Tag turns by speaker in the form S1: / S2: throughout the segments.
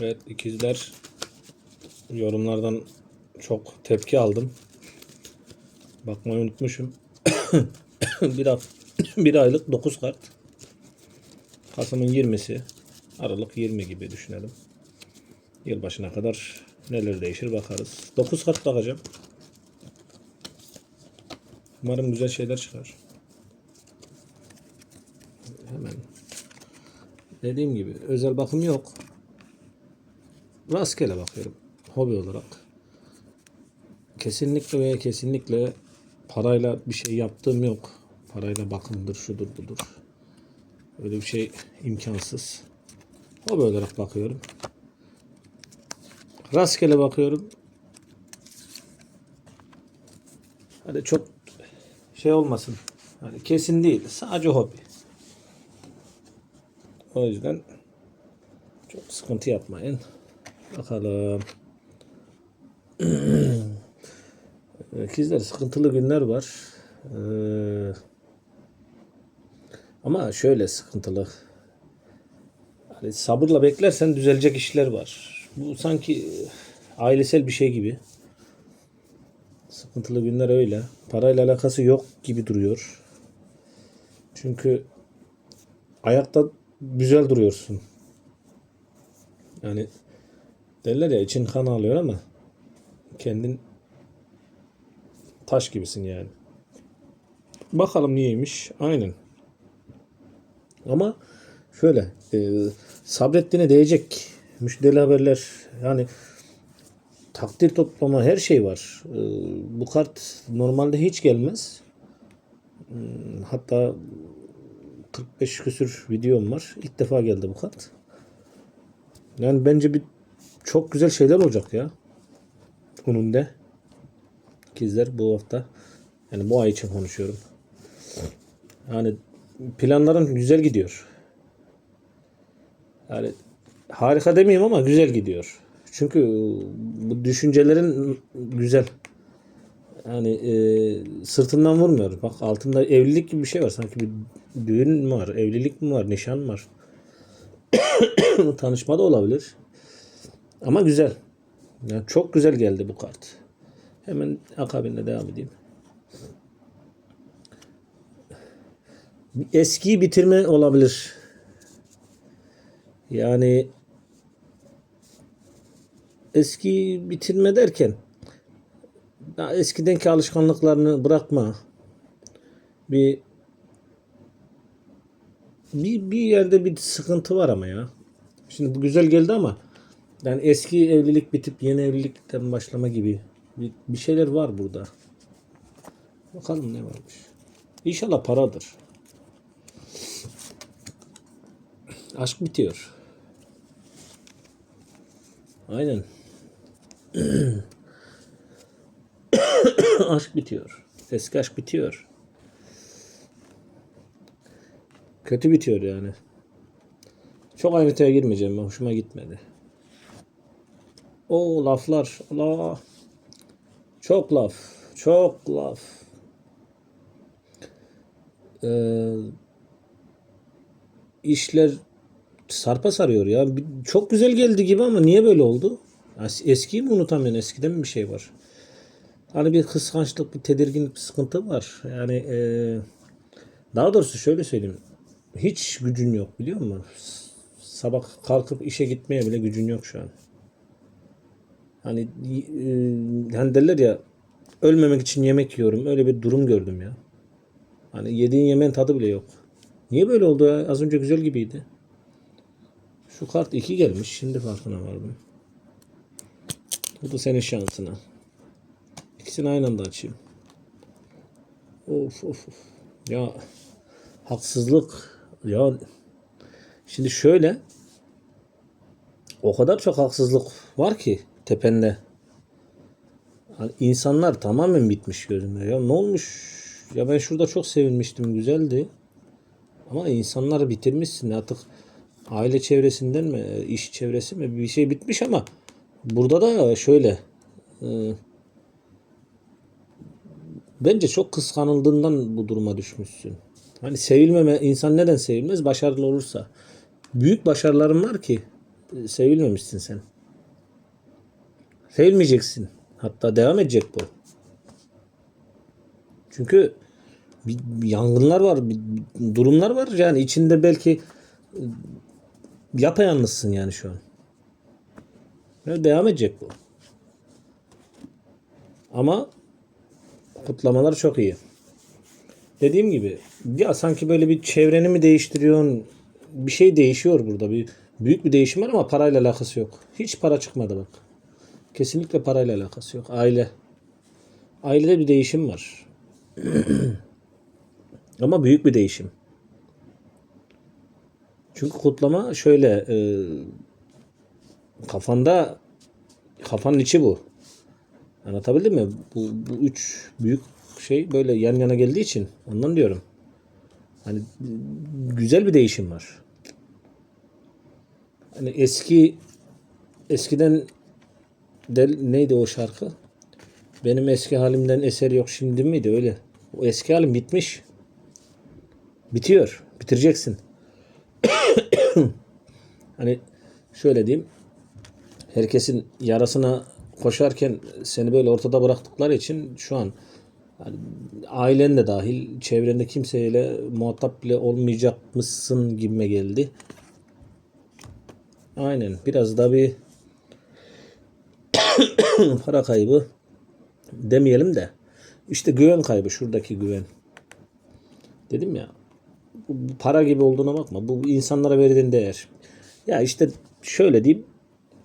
S1: Evet ikizler yorumlardan çok tepki aldım. Bakmayı unutmuşum. bir, bir aylık 9 kart. Kasım'ın 20'si. Aralık 20 gibi düşünelim. Yılbaşına kadar neler değişir bakarız. 9 kart bakacağım. Umarım güzel şeyler çıkar. Hemen. Dediğim gibi özel bakım yok. Rastgele bakıyorum. Hobi olarak. Kesinlikle veya kesinlikle parayla bir şey yaptığım yok. Parayla bakımdır, şudur budur. Öyle bir şey imkansız. Hobi olarak bakıyorum. Rastgele bakıyorum. Hadi çok şey olmasın. Hani kesin değil. Sadece hobi. O yüzden çok sıkıntı yapmayın. Bakalım. İkizler sıkıntılı günler var. Ee, ama şöyle sıkıntılı. Hani sabırla beklersen düzelecek işler var. Bu sanki ailesel bir şey gibi. Sıkıntılı günler öyle. Parayla alakası yok gibi duruyor. Çünkü ayakta güzel duruyorsun. Yani derler ya için kan alıyor ama kendin taş gibisin yani. Bakalım niyeymiş. Aynen. Ama şöyle e, sabrettiğine değecek müşteri haberler yani takdir toplama her şey var. E, bu kart normalde hiç gelmez. Hmm, Hatta 45 küsür videom var. İlk defa geldi bu kart. Yani bence bir çok güzel şeyler olacak ya. Önünde. İkizler bu hafta. Yani bu ay için konuşuyorum. Yani planların güzel gidiyor. Yani harika demeyeyim ama güzel gidiyor. Çünkü bu düşüncelerin güzel. Yani e, sırtından vurmuyor. Bak altında evlilik gibi bir şey var. Sanki bir düğün mü var, evlilik mi var, nişan mı var? Tanışma da olabilir. Ama güzel. Yani çok güzel geldi bu kart. Hemen akabinde devam edeyim. Eskiyi bitirme olabilir. Yani eski bitirme derken eskidenki alışkanlıklarını bırakma. Bir bir, bir yerde bir sıkıntı var ama ya. Şimdi bu güzel geldi ama yani eski evlilik bitip yeni evlilikten başlama gibi bir, bir şeyler var burada. Bakalım ne varmış. İnşallah paradır. Aşk bitiyor. Aynen. aşk bitiyor. Eski aşk bitiyor. Kötü bitiyor yani. Çok ayrıntıya girmeyeceğim ben. Hoşuma gitmedi. O laflar. Allah. Çok laf. Çok laf. Ee, işler sarpa sarıyor ya. Çok güzel geldi gibi ama niye böyle oldu? Es- Eskiyi mi unutamıyorsun? Eskiden mi bir şey var? Hani bir kıskançlık, bir tedirginlik, bir sıkıntı var. Yani ee, daha doğrusu şöyle söyleyeyim. Hiç gücün yok biliyor musun? Sabah kalkıp işe gitmeye bile gücün yok şu an. Hani e, hani derler ya ölmemek için yemek yiyorum. Öyle bir durum gördüm ya. Hani yediğin yemeğin tadı bile yok. Niye böyle oldu ya? Az önce güzel gibiydi. Şu kart 2 gelmiş. Şimdi farkına vardım. Bu da senin şansına. İkisini aynı anda açayım. Of of of. Ya haksızlık. Ya şimdi şöyle o kadar çok haksızlık var ki tepende. Hani insanlar tamamen bitmiş gözümde. Ya ne olmuş? Ya ben şurada çok sevinmiştim. Güzeldi. Ama insanları bitirmişsin artık aile çevresinden mi iş çevresi mi bir şey bitmiş ama burada da şöyle e, bence çok kıskanıldığından bu duruma düşmüşsün. Hani sevilmeme insan neden sevilmez? Başarılı olursa. Büyük başarılarım var ki e, sevilmemişsin sen. Sevilmeyeceksin. Hatta devam edecek bu. Çünkü bir, yangınlar var, bir durumlar var. Yani içinde belki e, yapayalnızsın yani şu an. Ve devam edecek bu. Ama kutlamalar çok iyi. Dediğim gibi ya sanki böyle bir çevreni mi değiştiriyorsun? Bir şey değişiyor burada. Bir büyük bir değişim var ama parayla alakası yok. Hiç para çıkmadı bak. Kesinlikle parayla alakası yok. Aile. Ailede bir değişim var. ama büyük bir değişim. Çünkü kutlama şöyle e, kafanda kafanın içi bu. Anlatabildim mi? Bu, bu üç büyük şey böyle yan yana geldiği için ondan diyorum. Hani güzel bir değişim var. Hani eski eskiden del, neydi o şarkı? Benim eski halimden eser yok şimdi miydi öyle? O eski halim bitmiş. Bitiyor. Bitireceksin. hani şöyle diyeyim. Herkesin yarasına koşarken seni böyle ortada bıraktıkları için şu an yani ailen de dahil çevrende kimseyle muhatap bile olmayacakmışsın gibime geldi. Aynen biraz da bir para kaybı demeyelim de işte güven kaybı şuradaki güven. Dedim ya bu para gibi olduğuna bakma. Bu insanlara verilen değer. Ya işte şöyle diyeyim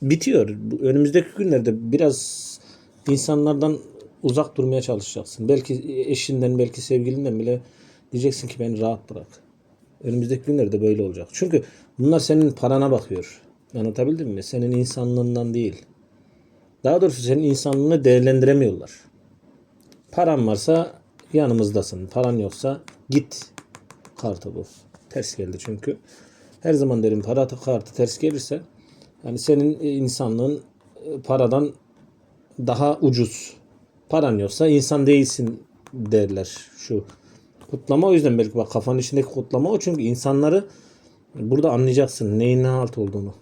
S1: bitiyor. Önümüzdeki günlerde biraz insanlardan uzak durmaya çalışacaksın. Belki eşinden, belki sevgilinden bile diyeceksin ki beni rahat bırak. Önümüzdeki günlerde böyle olacak. Çünkü bunlar senin parana bakıyor. Anlatabildim mi? Senin insanlığından değil. Daha doğrusu senin insanlığını değerlendiremiyorlar. Paran varsa yanımızdasın. Paran yoksa git kartı bu. Ters geldi çünkü. Her zaman derim para kartı ters gelirse yani senin e, insanlığın e, paradan daha ucuz. Paran yoksa insan değilsin derler şu kutlama o yüzden belki bak kafanın içindeki kutlama o çünkü insanları burada anlayacaksın neyin ne halt olduğunu.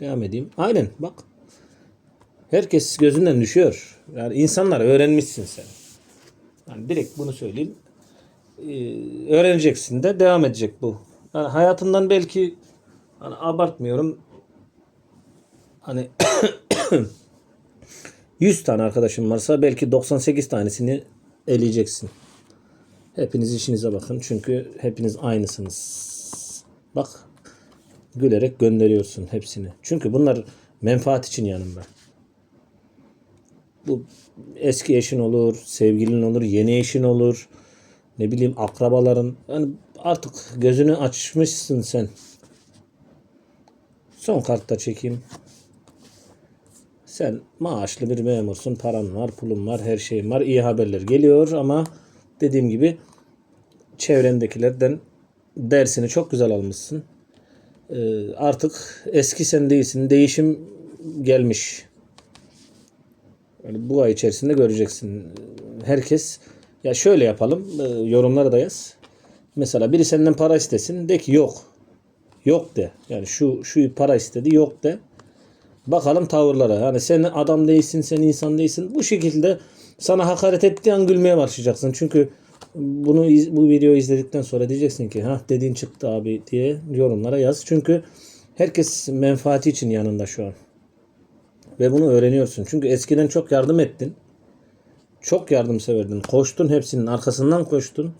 S1: Devam edeyim. Aynen bak. Herkes gözünden düşüyor. Yani insanlar öğrenmişsin sen. Yani direkt bunu söyleyeyim. Ee, öğreneceksin de devam edecek bu. Yani hayatından belki hani abartmıyorum. Hani 100 tane arkadaşın varsa belki 98 tanesini eleyeceksin. Hepiniz işinize bakın. Çünkü hepiniz aynısınız. Bak gülerek gönderiyorsun hepsini. Çünkü bunlar menfaat için yanımda. Bu eski eşin olur, sevgilin olur, yeni eşin olur. Ne bileyim akrabaların. Yani artık gözünü açmışsın sen. Son kartta çekeyim. Sen maaşlı bir memursun, paran var, pulun var, her şeyin var, iyi haberler geliyor ama dediğim gibi çevrendekilerden dersini çok güzel almışsın. Ee, artık eski sen değilsin, değişim gelmiş. Yani bu ay içerisinde göreceksin. Herkes ya şöyle yapalım, e, yorumlara da yaz. Mesela biri senden para istesin, de ki yok. Yok de. Yani şu şu para istedi, yok de. Bakalım tavırlara. Yani sen adam değilsin, sen insan değilsin. Bu şekilde sana hakaret ettiği an gülmeye başlayacaksın. Çünkü bunu bu videoyu izledikten sonra diyeceksin ki ha dediğin çıktı abi diye yorumlara yaz. Çünkü herkes menfaati için yanında şu an. Ve bunu öğreniyorsun. Çünkü eskiden çok yardım ettin. Çok yardımseverdin. Koştun hepsinin arkasından koştun.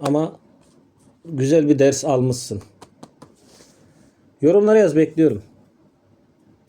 S1: Ama güzel bir ders almışsın. Yorumlara yaz bekliyorum.